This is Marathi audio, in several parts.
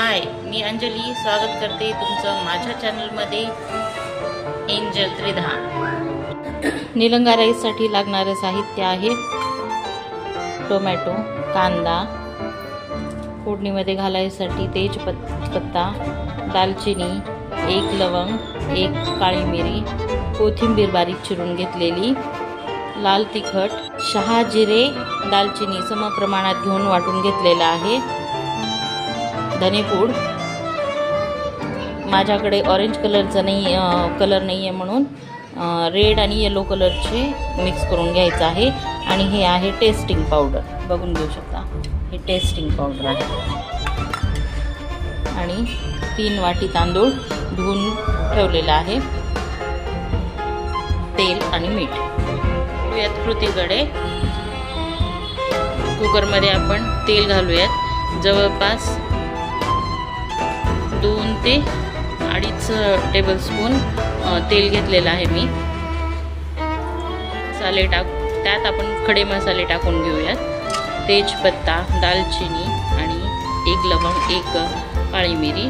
हाय मी अंजली स्वागत करते तुमचं माझ्या चॅनलमध्ये एंजल त्रिधान. निलंगा राईससाठी लागणारं साहित्य आहे टोमॅटो कांदा फोडणीमध्ये घालायसाठी तेजपत पत्ता दालचिनी एक लवंग एक काळी मिरी कोथिंबीर बारीक चिरून घेतलेली लाल तिखट शहा जिरे दालचिनी समप्रमाणात घेऊन वाटून घेतलेला आहे. धनेपूड माझ्याकडे ऑरेंज कलरचा नाही कलर नाही आहे म्हणून रेड आणि येलो कलरचे मिक्स करून घ्यायचं आहे. आणि हे आहे टेस्टिंग पावडर बघून घेऊ शकता. हे टेस्टिंग पावडर आहे. आणि तीन वाटी तांदूळ धुवून ठेवलेला आहे. तेल आणि मीठ. यात कृतीकडे. कुकरमध्ये आपण तेल घालूयात. जवळपास दोन ते अडीच टेबलस्पून तेल घेतलेलं आहे मी. मसाले टाक त्यात आपण खडे मसाले टाकून घेऊयात. तेजपत्ता दालचिनी आणि एक लवंग एक काळी मिरी.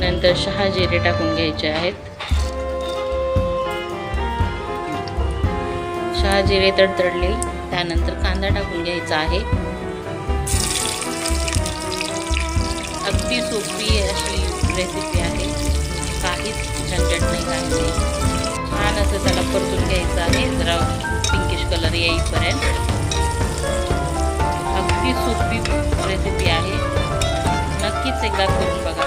नंतर शहा जिरे टाकून घ्यायचे आहेत. शहा जिरे तडतडले त्यानंतर कांदा टाकून घ्यायचा आहे. अगदी सोपी अशी रेसिपी आहे. काहीच झंझट नाही लागते छान असं त्याला परतून घ्यायचं आहे. जरा पिंकिश कलर येईपर्यंत. अगदी सोपी रेसिपी आहे. नक्कीच एकदा करून बघा.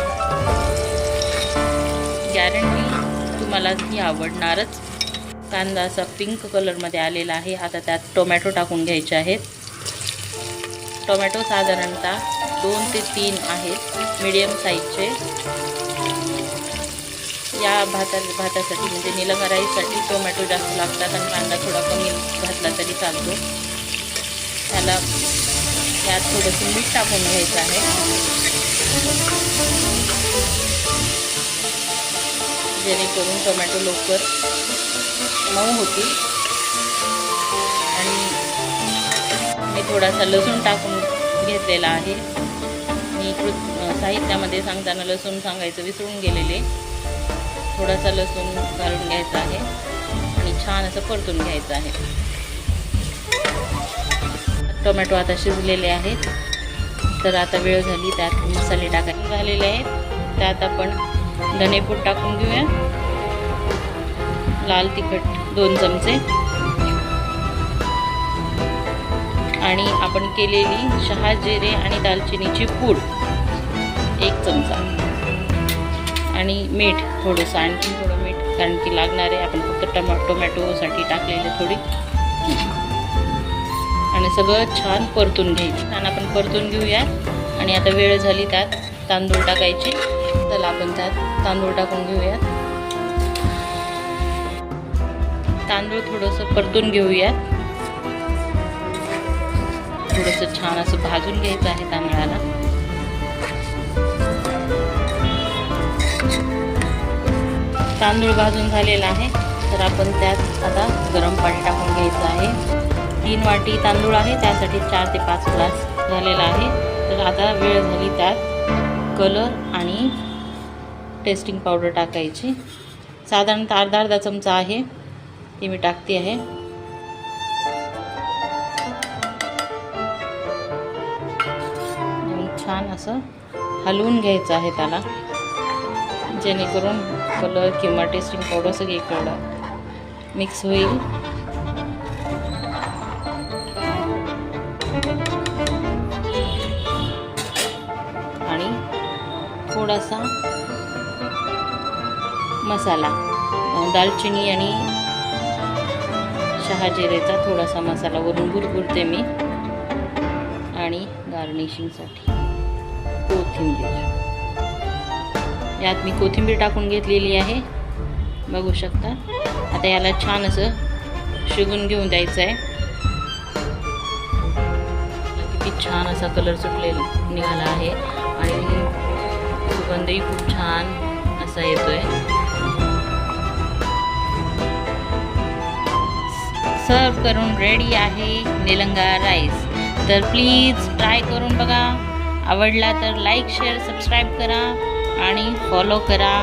गॅरंटी तुम्हाला ही आवडणारच. कांदा असा पिंक कलरमध्ये आलेला आहे. आता त्यात टोमॅटो टाकून घ्यायचे आहेत. टोमॅटो साधारणतः दोन ते तीन आहेत मीडियम साईजचे या भाता भातासाठी म्हणजे निलंगा राईससाठी टोमॅटो जास्त लागतात आणि कांदा थोडा कमी घातला तरी चालतो. त्याला यात थोडंसं मीठ टाकून घ्यायचं आहे. जेणेकरून टोमॅटो लवकर मऊ होतील. मी थोडासा लसूण टाकून घेतलेला आहे. मी कृत साहित्यामध्ये सांगताना लसूण सांगायचं विसरून गेलेले. थोडासा लसूण घालून घ्यायचा आहे. आणि छान असं परतून घ्यायचं आहे. टोमॅटो आता शिजलेले आहेत. तर आता वेळ झाली त्यात मसाले टाकायचे झालेले आहेत. त्यात आपण धनेपूड टाकून घेऊया. लाल तिखट दोन चमचे. आणि आपण केलेली शहा जिरे आणि दालचिनीची पूड एक चमचा. आणि मीठ थोडंसं आणखी थोडं मीठ कारण की लागणार आहे आपण फक्त टमा टोमॅटोसाठी टाकलेली थोडी. आणि सगळं छान परतून घ्यायचं. छान आपण परतून घेऊया. आणि आता वेळ झाली त्यात तांदूळ टाकायचे. चला आपण त्यात तांदूळ टाकून घेऊयात तांदूळ थोडंसं परतून घेऊयात थोडंसं छान असं भाजून घ्यायचं आहे तांदळाला. तांदूळ भाजून झालेला आहे. तर आपण त्यात आता गरम पाणी टाकून घ्यायचं आहे. तीन वाटी तांदूळ आहे त्यासाठी चार ते पाच ग्लास झालेला आहे. तर आता वेळ झाली त्यात कलर आणि टेस्टिंग पावडर टाकायची. साधारणतः अर्धा अर्धा चमचा आहे. ती मी टाकते आहे. छान असं हलवून घ्यायचं आहे त्याला. जेणेकरून कलर किंवा टेस्टिंग पावडर सगळीकडं मिक्स होईल. आणि थोडासा मसाला दालचिनी आणि शहाजिरेचा थोडासा मसाला वरून भुरभुरते मी आणि गार्निशिंगसाठी कोथिंबीर. यात मी कोथिंबीर टाकून घेतलेली आहे. बघू शकता. आता याला छान असं शिगून घेऊन द्यायचं आहे. किती छान असा कलर सुटलेला निघाला आहे. आणि सुगंधही खूप छान असा येतोय. सर्व करून रेडी आहे निलंगा राईस तर प्लीज ट्राय करून बघा. आवडला तर लाईक शेअर सबस्क्राईब करा आणि फॉलो करा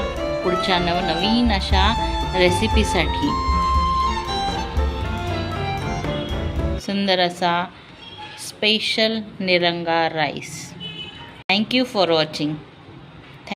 पुढच्या नवनवीन अशा रेसिपीसाठी सुंदर असा special निरंगा rice thank you for watching